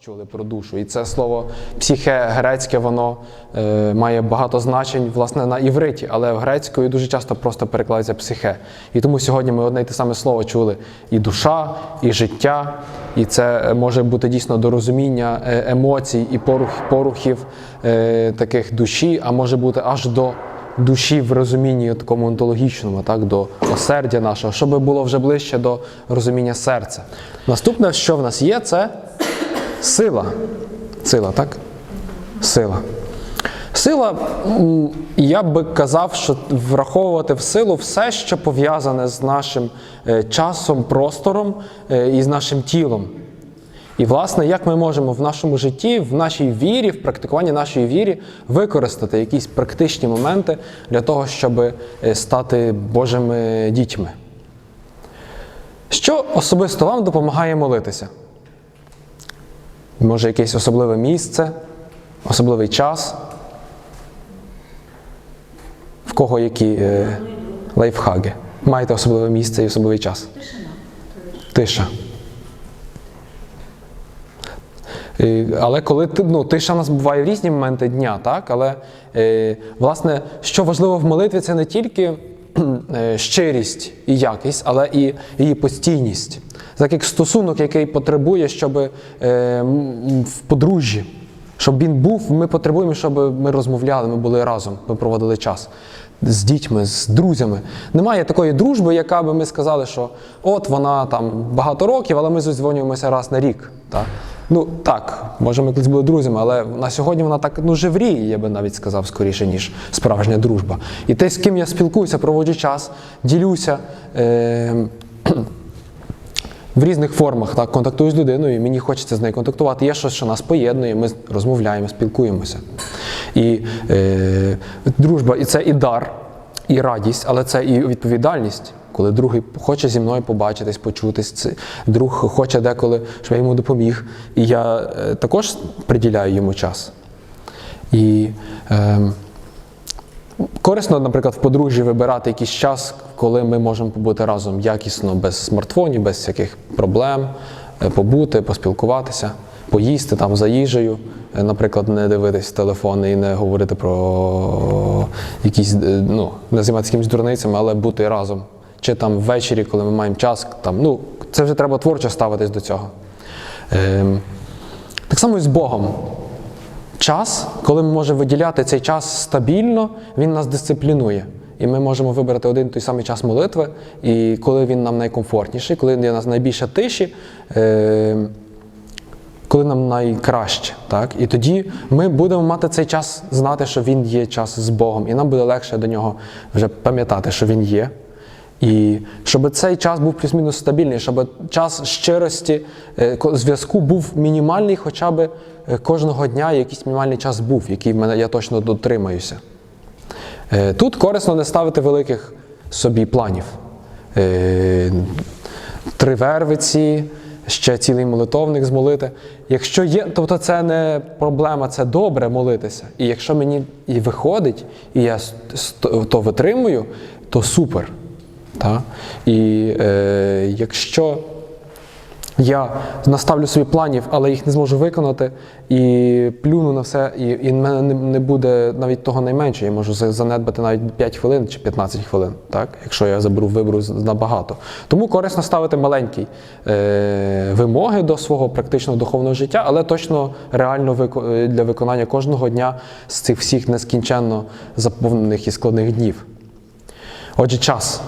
Чули про душу. І це слово психе грецьке, воно е, має багато значень власне на івриті, але грецькою дуже часто просто перекладається психе. І тому сьогодні ми одне й те саме слово чули: і душа, і життя, і це може бути дійсно до розуміння е, емоцій і порух, порухів е, таких душі, а може бути аж до душі в розумінні такому онтологічному, так, до осердя нашого, щоб було вже ближче до розуміння серця. Наступне, що в нас є, це Сила. Сила, так? Сила. Сила, я би казав, що враховувати в силу все, що пов'язане з нашим е, часом, простором е, і з нашим тілом. І, власне, як ми можемо в нашому житті, в нашій вірі, в практикуванні нашої вірі використати якісь практичні моменти для того, щоб е, стати Божими дітьми. Що особисто вам допомагає молитися? Може, якесь особливе місце, особливий час. В кого які е, лайфхаги? Маєте особливе місце і особливий час? Тиша. Е, Але коли ти- ну, тиша в нас буває в різні моменти дня, так? Але е, власне, що важливо в молитві, це не тільки е, щирість і якість, але і її постійність. Так як стосунок, який потребує, щоб е, в подружжі, щоб він був, ми потребуємо, щоб ми розмовляли, ми були разом, ми проводили час. З дітьми, з друзями. Немає такої дружби, яка би ми сказали, що от вона там багато років, але ми зідзвонюємося раз на рік. Так? Ну так, може, ми колись були друзями, але на сьогодні вона так ну, живріє, я би навіть сказав, скоріше, ніж справжня дружба. І те, з ким я спілкуюся, проводжу час, ділюся. Е- в різних формах так, контактую з людиною, мені хочеться з нею контактувати. Є щось, що нас поєднує, ми розмовляємо, спілкуємося. І е, дружба, і це і дар, і радість, але це і відповідальність. Коли другий хоче зі мною побачитись, почутись, друг хоче деколи, щоб я йому допоміг. І я е, також приділяю йому час. І е, Корисно, наприклад, в подружжі вибирати якийсь час, коли ми можемо побути разом якісно, без смартфонів, без всяких проблем, е, побути, поспілкуватися, поїсти там за їжею, Е, наприклад, не дивитись телефон і не говорити про якісь, е, ну, не займатися якимись дурницями, але бути разом. Чи там ввечері, коли ми маємо час, там, ну, це вже треба творчо ставитись до цього. Ем, так само і з Богом. Час, коли ми можемо виділяти цей час стабільно, він нас дисциплінує. І ми можемо вибрати один той самий час молитви, і коли він нам найкомфортніший, коли є нас найбільше тиші, е, коли нам найкраще. Так? І тоді ми будемо мати цей час знати, що він є час з Богом, і нам буде легше до нього вже пам'ятати, що він є. І щоб цей час був плюс-мінус стабільний, щоб час щирості, е, зв'язку був мінімальний, хоча б е, кожного дня якийсь мінімальний час був, який мене я точно дотримаюся. Е, Тут корисно не ставити великих собі планів. Е, Три вервиці, ще цілий молитовник змолити. Якщо є, тобто це не проблема, це добре молитися. І якщо мені і виходить, і я то витримую, то супер. Та? І е, якщо я наставлю собі планів, але їх не зможу виконати, і плюну на все, і, і мене не, буде навіть того найменше. Я можу занедбати навіть 5 хвилин чи 15 хвилин, так? якщо я заберу виберу з- набагато. Тому корисно ставити маленькі е, вимоги до свого практичного духовного життя, але точно реально е, для виконання кожного дня з цих всіх нескінченно заповнених і складних днів. Отже, час.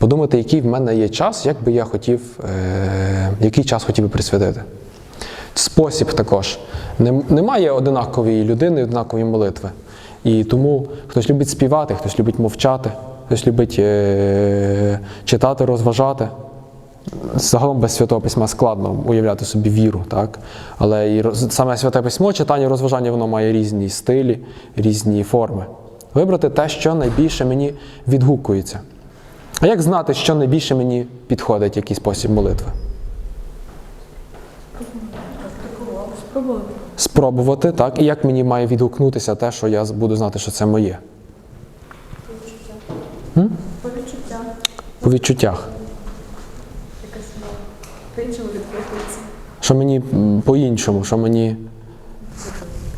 Подумати, який в мене є час, як би я хотів, е, який час хотів би присвятити. Спосіб також. Немає одинакової людини, одинакової молитви. І тому хтось любить співати, хтось любить мовчати, хтось любить е, читати, розважати. Загалом без святого письма складно уявляти собі віру, так? але і саме святе письмо, читання, розважання, воно має різні стилі, різні форми. Вибрати те, що найбільше мені відгукується. А як знати, що найбільше мені підходить який спосіб молитви? Спробувати. Спробувати, так, і як мені має відгукнутися те, що я буду знати, що це моє. По відчуттям. По відчуттях. Якась по-іншому відкликується. що мені по-іншому, що мені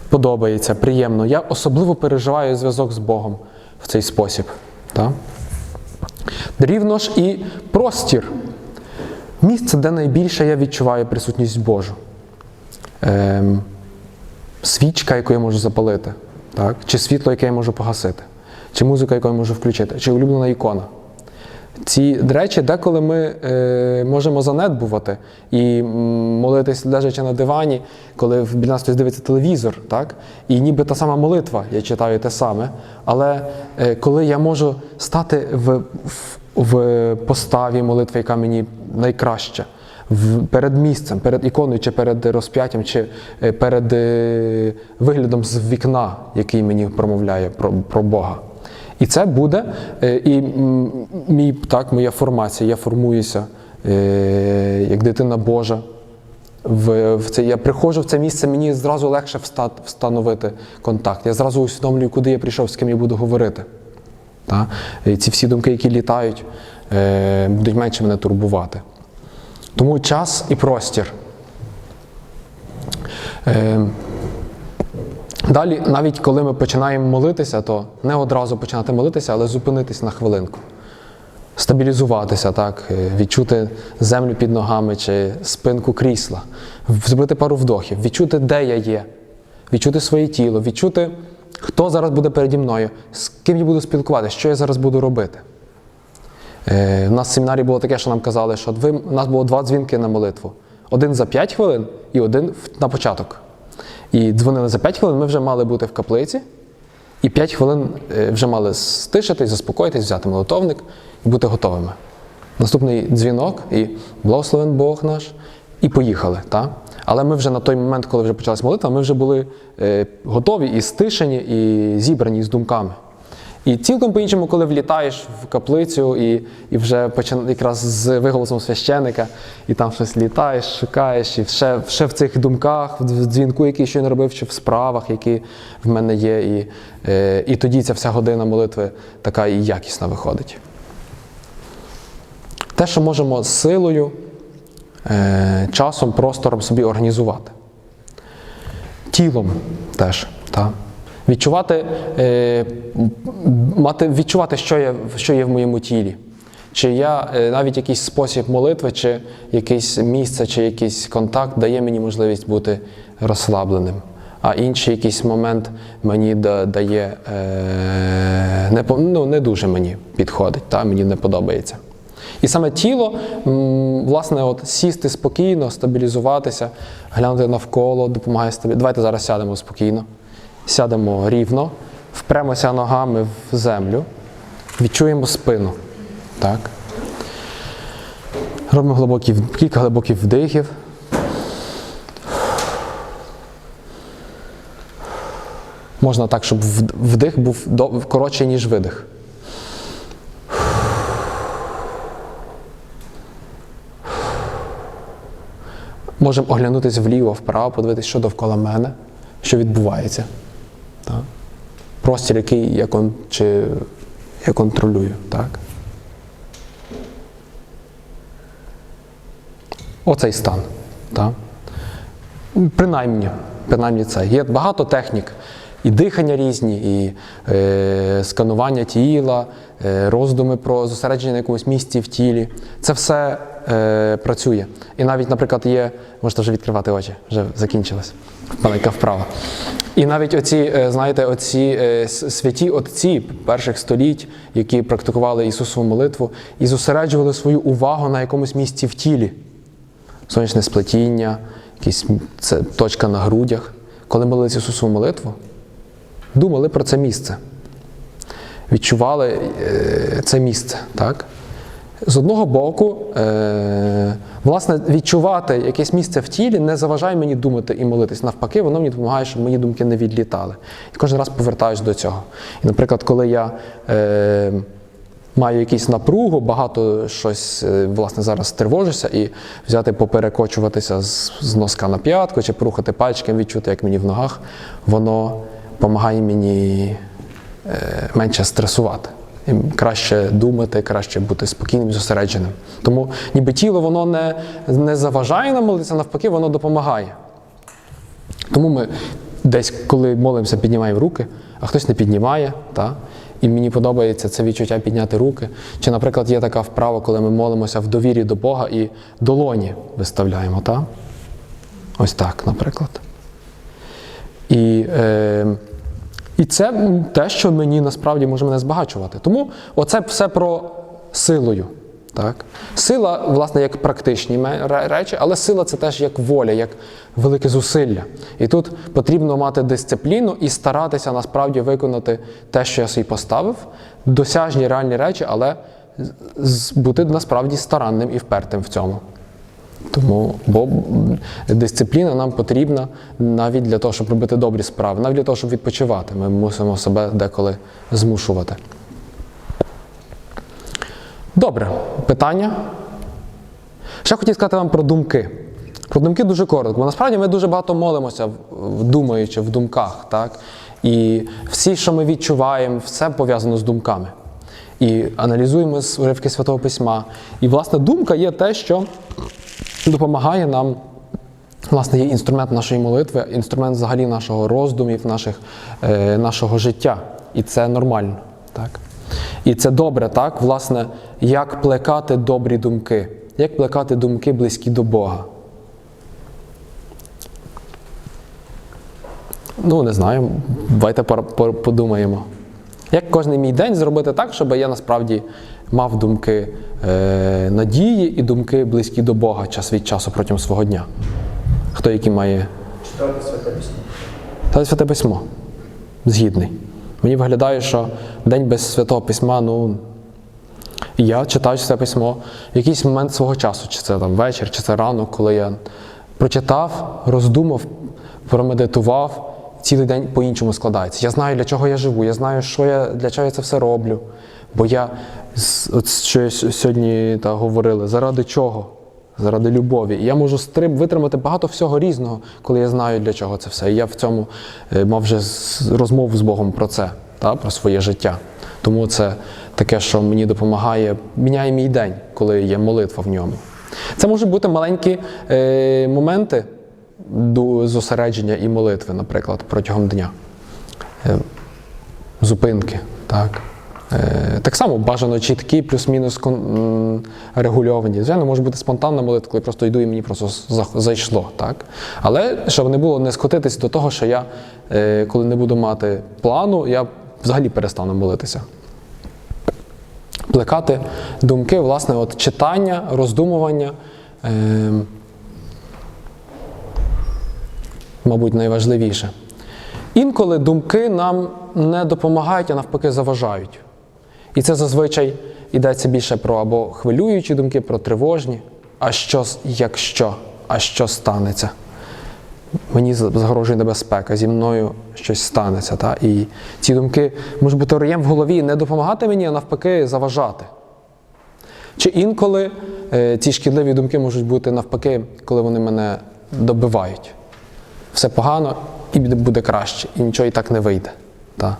подобається, приємно. Я особливо переживаю зв'язок з Богом в цей спосіб. Так? Рівно ж і простір. Місце, де найбільше я відчуваю присутність Божу. Ем, свічка, яку я можу запалити, так? чи світло, яке я можу погасити, чи музика, яку я можу включити, чи улюблена ікона. Ці речі деколи ми е, можемо занедбувати і молитись лежачи на дивані, коли в- нас хтось дивиться телевізор, так? і ніби та сама молитва, я читаю те саме. Але е, коли я можу стати в, в, в поставі молитви, яка мені найкраща, в, перед місцем, перед іконою, чи перед розп'яттям, чи е, перед е, виглядом з вікна, який мені промовляє про, про Бога. І це буде, е, і мій, так, моя формація, я формуюся е, як дитина Божа. В, в це, я приходжу в це місце, мені зразу легше вста, встановити контакт. Я зразу усвідомлюю, куди я прийшов, з ким я буду говорити. Та? І ці всі думки, які літають, е, будуть менше мене турбувати. Тому час і простір. Е, Далі, навіть коли ми починаємо молитися, то не одразу починати молитися, але зупинитись на хвилинку. Стабілізуватися, так, е, відчути землю під ногами чи спинку крісла, зробити пару вдохів, відчути, де я є, відчути своє тіло, відчути, хто зараз буде переді мною, з ким я буду спілкуватися, що я зараз буду робити. Е, У нас в семінарі було таке, що нам казали, що у нас було два дзвінки на молитву: один за 5 хвилин і один на початок. І дзвонили за 5 хвилин, ми вже мали бути в каплиці, і 5 хвилин е, вже мали стишитись, заспокоїтись, взяти молитовник і бути готовими. Наступний дзвінок, і благословен Бог наш, і поїхали. Та? Але ми вже на той момент, коли вже почалась молитва, ми вже були е, готові і стишені, і зібрані з думками. І цілком по-іншому, коли влітаєш в каплицю і, і вже почина, якраз з виголосом священика, і там щось літаєш, шукаєш, і ще, ще в цих думках, в дзвінку, який ще не робив, чи в справах, які в мене є. І, е, і тоді ця вся година молитви така і якісна виходить. Те, що можемо з силою, е, часом, простором собі організувати. Тілом теж. Та. Відчувати, е, мати, відчувати, що є, що є в моєму тілі. Чи я е, навіть якийсь спосіб молитви, чи якесь місце, чи якийсь контакт дає мені можливість бути розслабленим. А інший якийсь момент мені да- дає е, не, ну, не дуже мені підходить, та, мені не подобається. І саме тіло, власне, от сісти спокійно, стабілізуватися, глянути навколо, допомагає стабілізувати. Давайте зараз сядемо спокійно, сядемо рівно, впремося ногами в землю, відчуємо спину. Так. Робимо глибокі, кілька глибоких вдихів. Можна так, щоб вдих був коротший, ніж видих. Можемо оглянутися вліво, вправо, подивитися, що довкола мене, що відбувається. Так? Простір, який я, кон, чи, я контролюю. Так? Оцей стан. Так? Принаймні, принаймні це. Є багато технік. І дихання різні, і е, сканування тіла, е, роздуми про зосередження на якомусь місці в тілі. Це все е, працює. І навіть, наприклад, є, можете вже відкривати очі, вже закінчилось. Маленька вправа. І навіть оці, е, знаєте, оці е, святі отці перших століть, які практикували Ісусову молитву, і зосереджували свою увагу на якомусь місці в тілі сонячне сплетіння, якась м- це точка на грудях. Коли молилися Ісусову молитву, думали про це місце, відчували е, це місце. Так? З одного боку, власне, відчувати якесь місце в тілі не заважає мені думати і молитись. Навпаки, воно мені допомагає, щоб мої думки не відлітали. І кожен раз повертаюсь до цього. І, наприклад, коли я е, маю якусь напругу, багато щось е, власне зараз тривожуся, і взяти поперекочуватися з, з носка на п'ятку чи порухати пальчиком, відчути, як мені в ногах, воно допомагає мені е, менше стресувати. Краще думати, краще бути спокійним і зосередженим. Тому ніби тіло воно не, не заважає нам молитися, навпаки, воно допомагає. Тому ми десь, коли молимося, піднімаємо руки, а хтось не піднімає. Та? І мені подобається це відчуття підняти руки. Чи, наприклад, є така вправа, коли ми молимося в довірі до Бога і долоні виставляємо. Та? Ось так, наприклад. І, е, і це те, що мені насправді може мене збагачувати. Тому оце все про силою. Так? Сила, власне, як практичні речі, але сила це теж як воля, як велике зусилля. І тут потрібно мати дисципліну і старатися насправді виконати те, що я собі поставив, досяжні реальні речі, але бути насправді старанним і впертим в цьому. Тому, бо дисципліна нам потрібна навіть для того, щоб робити добрі справи, навіть для того, щоб відпочивати. Ми мусимо себе деколи змушувати. Добре, питання. Ще хотів сказати вам про думки. Про думки дуже коротко, бо насправді ми дуже багато молимося, думаючи в думках. Так? І всі, що ми відчуваємо, все пов'язано з думками. І аналізуємо уривки Святого Письма. І, власне, думка є те, що допомагає нам. Власне, є інструмент нашої молитви, інструмент взагалі нашого роздумів, наших, е, нашого життя. І це нормально. Так? І це добре, так? Власне, як плекати добрі думки, як плекати думки близькі до Бога. Ну, не знаю, давайте подумаємо. Як кожен мій день зробити так, щоб я насправді мав думки е, надії і думки близькі до Бога час від часу протягом свого дня? Хто які має Читати святе письмо. та святе письмо. Згідний. Мені виглядає, що день без святого письма, ну. Я читаю святе письмо в якийсь момент свого часу, чи це там вечір, чи це ранок, коли я прочитав, роздумав, промедитував, цілий день по-іншому складається. Я знаю, для чого я живу, я знаю, що я, для чого я це все роблю. Бо я, от що сьогодні та, говорили, заради чого? Заради любові. І я можу стриб витримати багато всього різного, коли я знаю, для чого це все. І я в цьому е, мав вже розмову з Богом про це, та, про своє життя. Тому це таке, що мені допомагає, міняє мій день, коли є молитва в ньому. Це можуть бути маленькі е, моменти до зосередження і молитви, наприклад, протягом дня. Е, зупинки. Так. Е, так само бажано чіткі, плюс-мінус регульовані. Звичайно, може бути спонтанна молитва, коли просто йду і мені просто за- зайшло. Так? Але щоб не було не скотитись до того, що я, е, коли не буду мати плану, я взагалі перестану молитися. Плекати думки, власне, от читання, роздумування. Е, мабуть, найважливіше. Інколи думки нам не допомагають, а навпаки заважають. І це зазвичай йдеться більше про або хвилюючі думки, про тривожні. А що, якщо, а що станеться? Мені загрожує небезпека, зі мною щось станеться. Та? І ці думки можуть бути роєм в голові не допомагати мені, а навпаки, заважати. Чи інколи е, ці шкідливі думки можуть бути навпаки, коли вони мене добивають. Все погано і буде- краще, і нічого і так не вийде. Та?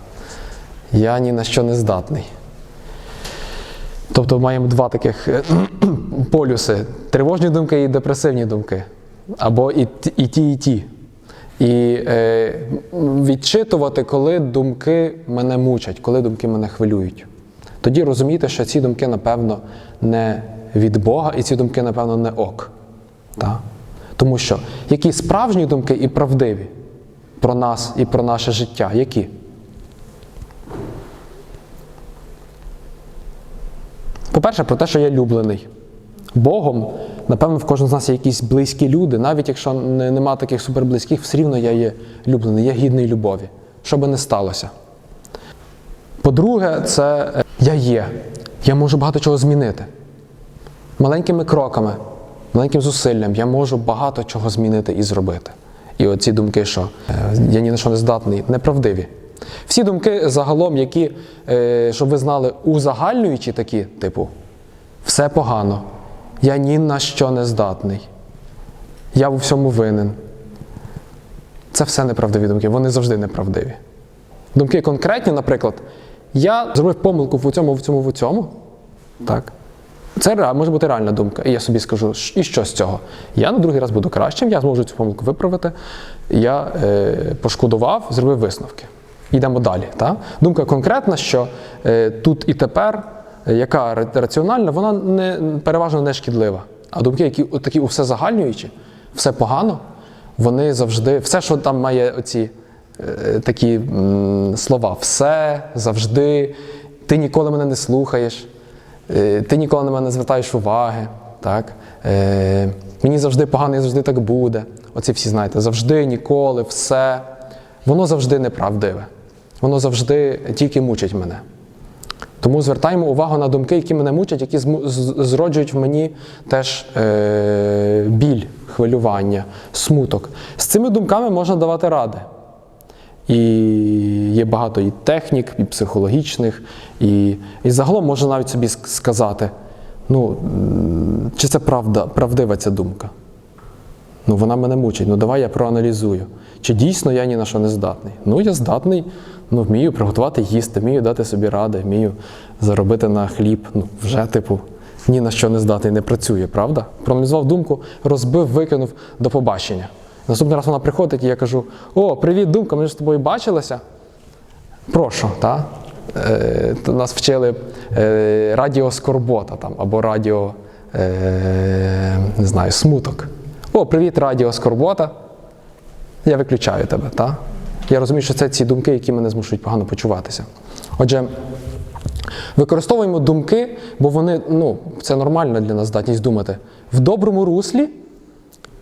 Я ні на що не здатний. Тобто маємо два таких е, полюси: тривожні думки і депресивні думки. Або і, і ті, і ті. І е, відчитувати, коли думки мене мучать, коли думки мене хвилюють. Тоді розуміти, що ці думки, напевно, не від Бога, і ці думки, напевно, не ок. Та? Тому що які справжні думки і правдиві про нас і про наше життя, які? По-перше, про те, що я люблений. Богом, напевно, в кожного з нас є якісь близькі люди, навіть якщо нема таких суперблизьких, все рівно я є люблений, я гідний любові, що би не сталося. По-друге, це е, я є. Я можу багато чого змінити. Маленькими кроками, маленьким зусиллям я можу багато чого змінити і зробити. І оці думки, що е, я ні на що не здатний, неправдиві. Всі думки загалом, які, е, щоб ви знали, узагальнюючі такі, типу, все погано, я ні на що не здатний, я у всьому винен. Це все неправдиві думки, вони завжди неправдиві. Думки конкретні, наприклад, я зробив помилку в цьому, в цьому, в цьому. Так. Це може бути реальна думка. І я собі скажу, і що з цього? Я на другий раз буду кращим, я зможу цю помилку виправити. Я е, пошкодував, зробив висновки. Йдемо далі. Та? Думка конкретна, що е, тут і тепер, е, яка раціональна, вона не, переважно не шкідлива. А думки, які такі все загальнюючі, все погано, вони завжди, все, що там має оці е, такі слова, все, завжди, ти ніколи мене не слухаєш. Ти ніколи на мене не звертаєш уваги. Так? Е, мені завжди погано і завжди так буде. Оці всі, знаєте, завжди, ніколи, все. Воно завжди неправдиве. Воно завжди тільки мучить мене. Тому звертаємо увагу на думки, які мене мучать, які зроджують в мені теж е, біль, хвилювання, смуток. З цими думками можна давати ради. І є багато і технік, і психологічних, і, і загалом можна навіть собі сказати, ну, чи це правда, правдива ця думка? Ну, вона мене мучить. Ну давай я проаналізую. Чи дійсно я ні на що не здатний? Ну, я здатний, ну, вмію приготувати їсти, вмію дати собі ради, вмію заробити на хліб. Ну, вже, типу, ні на що не здатний, не працює, правда? Проаналізував думку, розбив, викинув до побачення. Наступний раз вона приходить, і я кажу: О, привіт, думка, ми ж з тобою бачилися. Прошу, та? Е, нас вчили е, радіо скорбота там, або радіо е, не знаю, смуток. О, привіт, радіо скорбота. Я виключаю тебе, та? Я розумію, що це ці думки, які мене змушують погано почуватися. Отже, використовуємо думки, бо вони, ну, це нормально для нас здатність думати, в доброму руслі.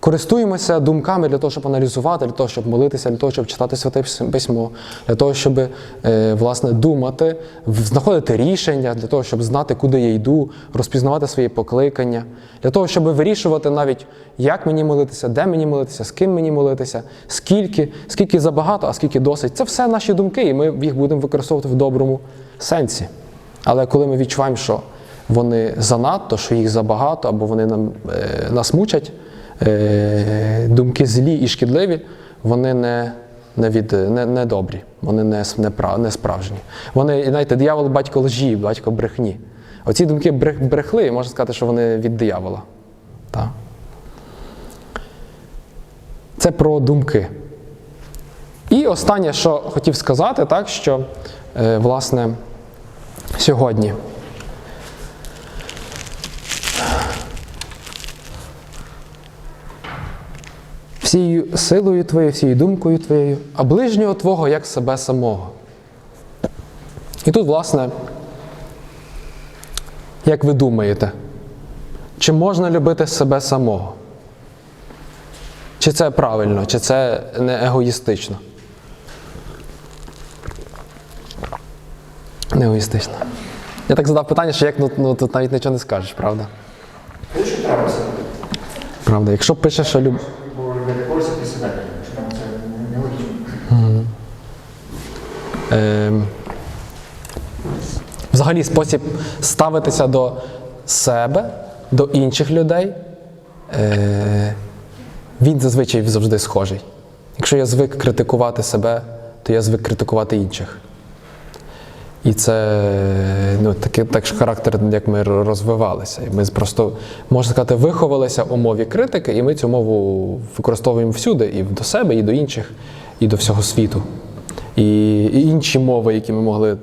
Користуємося думками для того, щоб аналізувати, для того, щоб молитися, для того, щоб читати святе письмо, для того, щоб е, власне думати, знаходити рішення, для того, щоб знати, куди я йду, розпізнавати свої покликання, для того, щоб вирішувати навіть, як мені молитися, де мені молитися, з ким мені молитися, скільки, скільки забагато, а скільки досить. Це все наші думки, і ми їх будемо використовувати в доброму сенсі. Але коли ми відчуваємо, що вони занадто, що їх забагато, або вони нам, е, нас мучать, думки злі і шкідливі, вони не, не, від, не, не добрі, вони не, не, не справжні. Вони, знаєте, диявол батько лжі, батько брехні. Оці думки брех, брехливі, можна сказати, що вони від диявола. Так. Це про думки. І останнє, що хотів сказати, так, що е, власне сьогодні. Всією силою твоєю, всією думкою твоєю, а ближнього твого як себе самого. І тут, власне, як ви думаєте, чи можна любити себе самого? Чи це правильно, чи це не егоїстично? Не егоїстично. Я так задав питання, що як ну, ну, тут навіть нічого не скажеш, правда? Правда. Якщо пише, що люб... Бо для когось і себе, що там це не логічно. Ем, Взагалі, спосіб ставитися до себе, до інших людей, е, він зазвичай завжди схожий. Якщо я звик критикувати себе, то я звик критикувати інших. І це ну, такий так ж характер, як ми розвивалися. Ми просто, можна сказати, виховалися у мові критики, і ми цю мову використовуємо всюди, і до себе, і до інших, і до всього світу. І, інші мови, які ми могли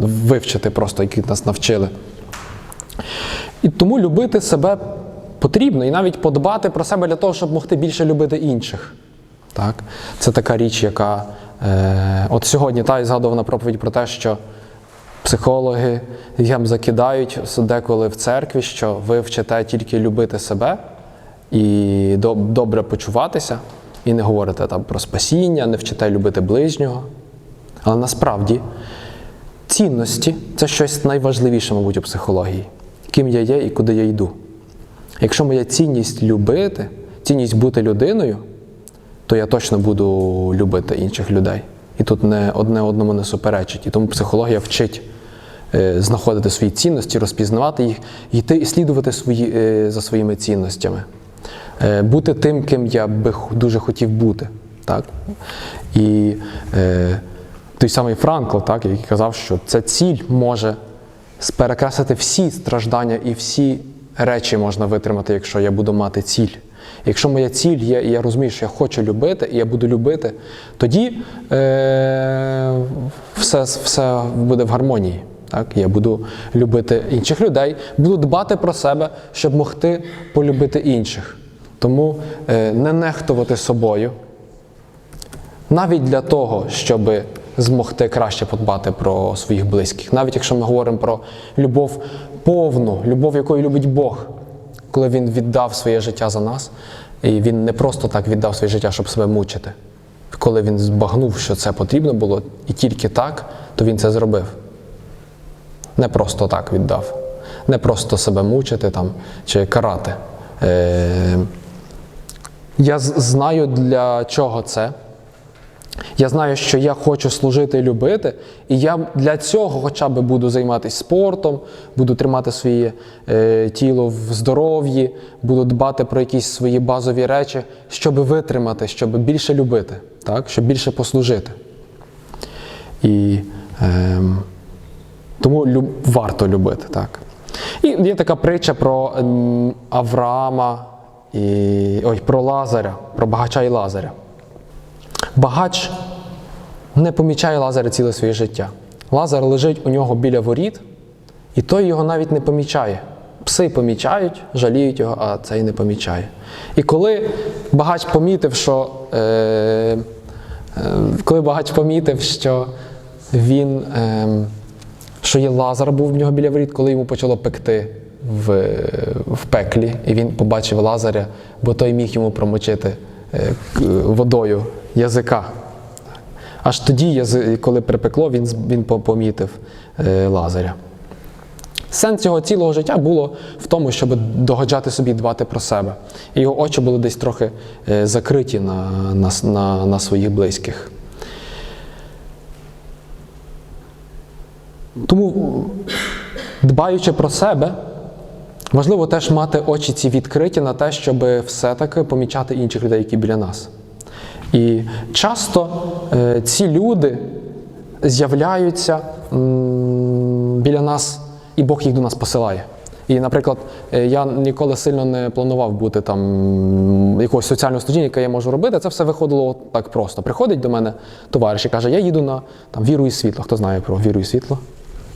вивчити, просто які нас навчили. І тому любити себе потрібно, і навіть подбати про себе для того, щоб могти більше любити інших. Так? Це така річ, яка е, от сьогодні та і згадувана проповідь про те, що психологи їм закидають деколи в церкві, що ви вчите тільки любити себе і добре почуватися, і не говорите там про спасіння, не вчите любити ближнього. Але насправді цінності це щось найважливіше, мабуть, у психології. Ким я є і куди я йду. Якщо моя цінність любити, цінність бути людиною, то я точно буду любити інших людей. І тут не одне одному не суперечить. І тому психологія вчить е, знаходити свої цінності, розпізнавати їх, йти і слідувати свої, е, за своїми цінностями. Е, бути тим, ким я би дуже хотів бути. Так? І е, той самий Франкл, так, який казав, що ця ціль може перекреслити всі страждання і всі речі можна витримати, якщо я буду мати ціль. Якщо моя ціль є, і я розумію, що я хочу любити, і я буду любити, тоді е- все, все буде в гармонії. Так? Я буду любити інших людей, буду дбати про себе, щоб могти полюбити інших. Тому е- не нехтувати собою, навіть для того, щоб змогти краще подбати про своїх близьких, навіть якщо ми говоримо про любов повну, любов, якою любить Бог, коли Він віддав своє життя за нас, і він не просто так віддав своє життя, щоб себе мучити. Коли він збагнув, що це потрібно було, і тільки так, то він це зробив. Не просто так віддав, не просто себе мучити там, чи карати. Е- я знаю, для чого це. Я знаю, що я хочу служити і любити, і я для цього хоча б буду займатися спортом, буду тримати своє е, тіло в здоров'ї, буду дбати про якісь свої базові речі, щоб витримати, щоб більше любити, так? щоб більше послужити. І ем, тому люб, варто любити. Так. І є така притча про ем, Авраама і ой, про Лазаря, про багача і Лазаря. Багач не помічає Лазаря ціле своє життя. Лазар лежить у нього біля воріт, і той його навіть не помічає. Пси помічають, жаліють його, а цей не помічає. І коли багач помітив, що е, е, коли багач помітив, що він, е, що є Лазар був в нього біля воріт, коли йому почало пекти в, в пеклі, і він побачив Лазаря, бо той міг йому промочити е, водою язика. Аж тоді, коли припекло, він, він помітив е, Лазаря. Сенс його цілого життя було в тому, щоб догоджати собі дбати про себе. І його очі були десь трохи е, закриті на, на, на, на своїх близьких. Тому, дбаючи про себе, важливо теж мати очі ці відкриті на те, щоб все-таки помічати інших людей, які біля нас. І часто е, ці люди з'являються біля нас, і Бог їх до нас посилає. І, наприклад, е, я ніколи сильно не планував бути там якогось соціального служіння, яке я можу робити. Це все виходило так просто. Приходить до мене товариш і каже: Я їду на там, віру і світло. Хто знає про віру і світло?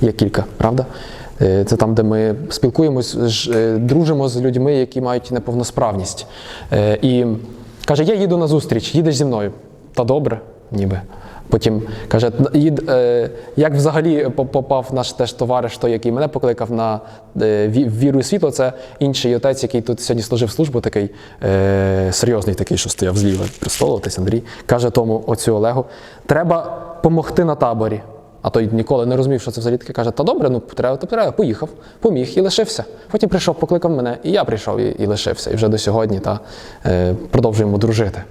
Є кілька, правда? Е, Це там, де ми спілкуємось, е, дружимо з людьми, які мають неповносправність. Е, І каже: Я їду на зустріч, їдеш зі мною. Та добре, ніби. Потім каже, «Їд, е, як взагалі попав наш теж товариш, той, який мене покликав на віру і світло, це інший отець, який тут сьогодні служив службу, такий серйозний, такий, що стояв зліва престолу, отець Андрій, каже тому оцю Олегу: треба помогти на таборі. А той ніколи не розумів, що це взагалі таке. Каже, та добре, ну треба, то треба. Поїхав, поміг і лишився. Потім прийшов, покликав мене, і я прийшов і, і лишився. І вже до сьогодні та, е, продовжуємо дружити.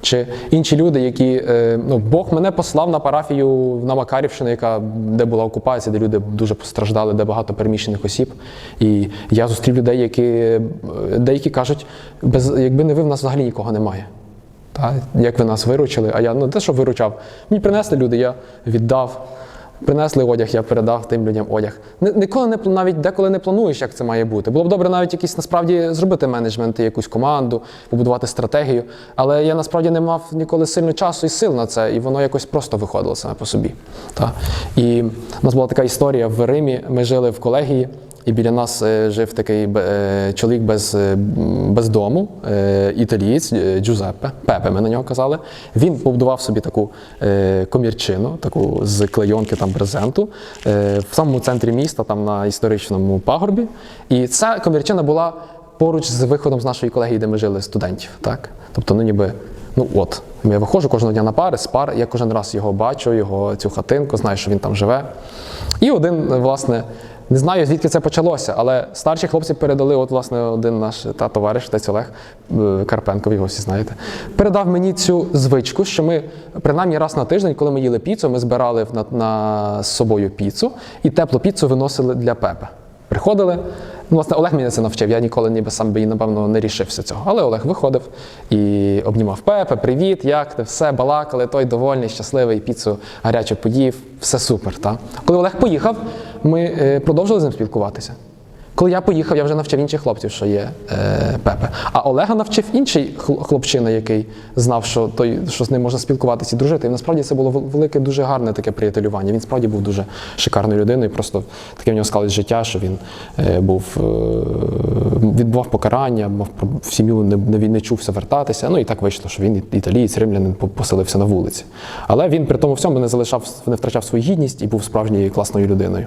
Чи інші люди, які е, ну, Бог мене послав на парафію на Макарівщину, яка де була окупація, де люди дуже постраждали, де багато переміщених осіб. І я зустрів людей, які е, деякі кажуть, без якби не ви, в нас взагалі нікого немає. Та? Як ви нас виручили, а я ну те, що виручав. Мені принесли люди, я віддав. Принесли одяг, я передав тим людям одяг. Ніколи не навіть деколи не плануєш, як це має бути. Було б добре навіть якийсь насправді зробити менеджмент, якусь команду, побудувати стратегію. Але я насправді не мав ніколи сильно часу і сил на це, і воно якось просто виходило саме по собі. Та? І в нас була така історія в Римі. Ми жили в колегії. І біля нас е, жив такий е, чоловік без, е, без дому, італієць Джузеппе, Пепе, ми на нього казали. Він побудував собі таку комірчину, таку з клейонки там брезенту, в самому центрі міста, там на історичному пагорбі. І ця комірчина була поруч з виходом з нашої колегії, де ми жили студентів. Так? Тобто, ну ніби. Ну от, я виходжу кожного дня на пари, з пар, я кожен раз його бачу, його цю хатинку, знаю, що він там живе. І один, власне, не знаю, звідки це почалося, але старші хлопці передали, от, власне, один наш та товариш, отець Олег е, Карпенко, його всі знаєте, передав мені цю звичку, що ми принаймні раз на тиждень, коли ми їли піцу, ми збирали на, на, собою піцу і теплу піцу виносили для Пепе. Приходили, Ну, власне, Олег мене це навчив. Я ніколи ніби сам би, напевно, не рішився цього. Але Олег виходив і обнімав Пепе, привіт, як ти? Все, балакали, той довольний, щасливий, піцу гарячу поїв, все супер. Та? Коли Олег поїхав, ми е, продовжили з ним спілкуватися. Коли я поїхав, я вже навчив інших хлопців, що є е, Пепе. А Олега навчив інший хлопчина, який знав, що той, що з ним можна спілкуватися і дружити. І насправді це було велике, дуже гарне таке приятелювання. Він справді був дуже шикарною людиною. Просто таке в нього склалось життя, що він е, був е, відбував покарання, мав в сім'ю не, не, не чувся вертатися. Ну і так вийшло, що він італієць, римлянин поселився на вулиці. Але він при тому всьому не залишав, не втрачав свою гідність і був справжньою класною людиною.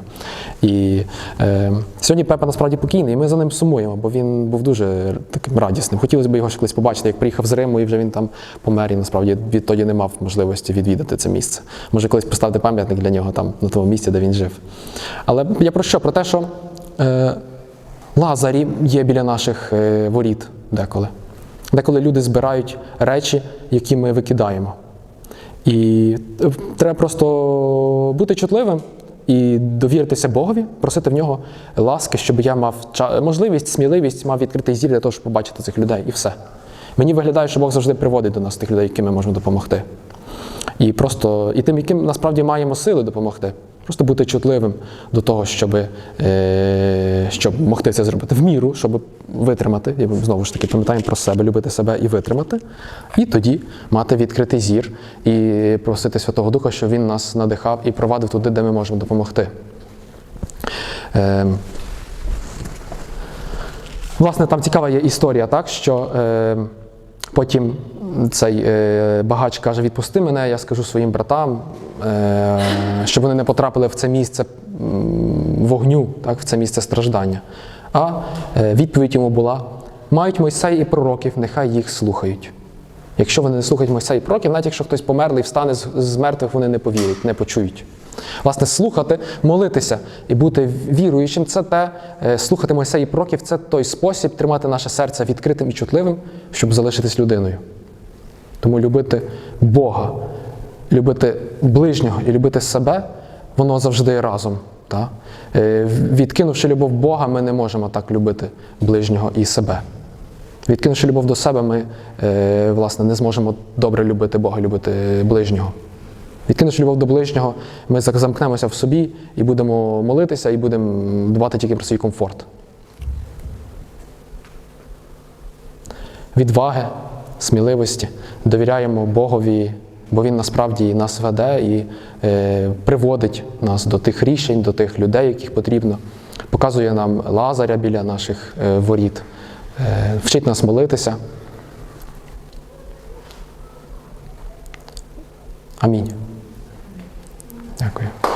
І е, сьогодні Пепе насправді покійний, і ми за ним сумуємо, бо він був дуже таким радісним. Хотілося б його ще колись побачити, як приїхав з Риму, і вже він там помер, і насправді відтоді не мав можливості відвідати це місце. Може, колись поставити пам'ятник для нього там на тому місці, де він жив. Але я про що? Про те, що е, Лазарі є біля наших е, воріт деколи. Деколи люди збирають речі, які ми викидаємо. І е, треба просто бути чутливим і довіритися Богові, просити в нього ласки, щоб я мав можливість, сміливість, мав відкритий зір для того, щоб побачити цих людей. І все. Мені виглядає, що Бог завжди приводить до нас тих людей, яким ми можемо допомогти. І просто і тим, яким насправді маємо сили допомогти. Просто бути чутливим до того, щоб, е, щоб могти це зробити в міру, щоб витримати. І знову ж таки пам'ятаємо про себе, любити себе і витримати. І тоді мати відкритий зір і просити Святого Духа, щоб він нас надихав і провадив туди, де ми можемо допомогти. Е, Власне, там цікава є історія, так, що е, потім цей е, багач каже: відпусти мене, я скажу своїм братам, е, щоб вони не потрапили в це місце вогню, так, в це місце страждання. А е, відповідь йому була: мають Мойсей і пророків, нехай їх слухають. Якщо вони не слухають Мойсей і пророків, навіть якщо хтось померлий встане з, мертвих, вони не повірять, не почують. Власне, слухати, молитися і бути віруючим це те, е, слухати Мойсей і пророків це той спосіб тримати наше серце відкритим і чутливим, щоб залишитись людиною. Тому любити Бога, любити ближнього і любити себе, воно завжди разом. Та? Е, Відкинувши любов Бога, ми не можемо так любити ближнього і себе. Відкинувши любов до себе, ми е, власне не зможемо добре любити Бога, любити ближнього. Відкинувши любов до ближнього, ми замкнемося в собі і будемо молитися, і будемо дбати тільки про свій комфорт. Відваги, сміливості, довіряємо Богові, бо Він насправді нас веде і е, приводить нас до тих рішень, до тих людей, яких потрібно, показує нам лазаря біля наших е, воріт, е, вчить нас молитися. Амінь. Дякую.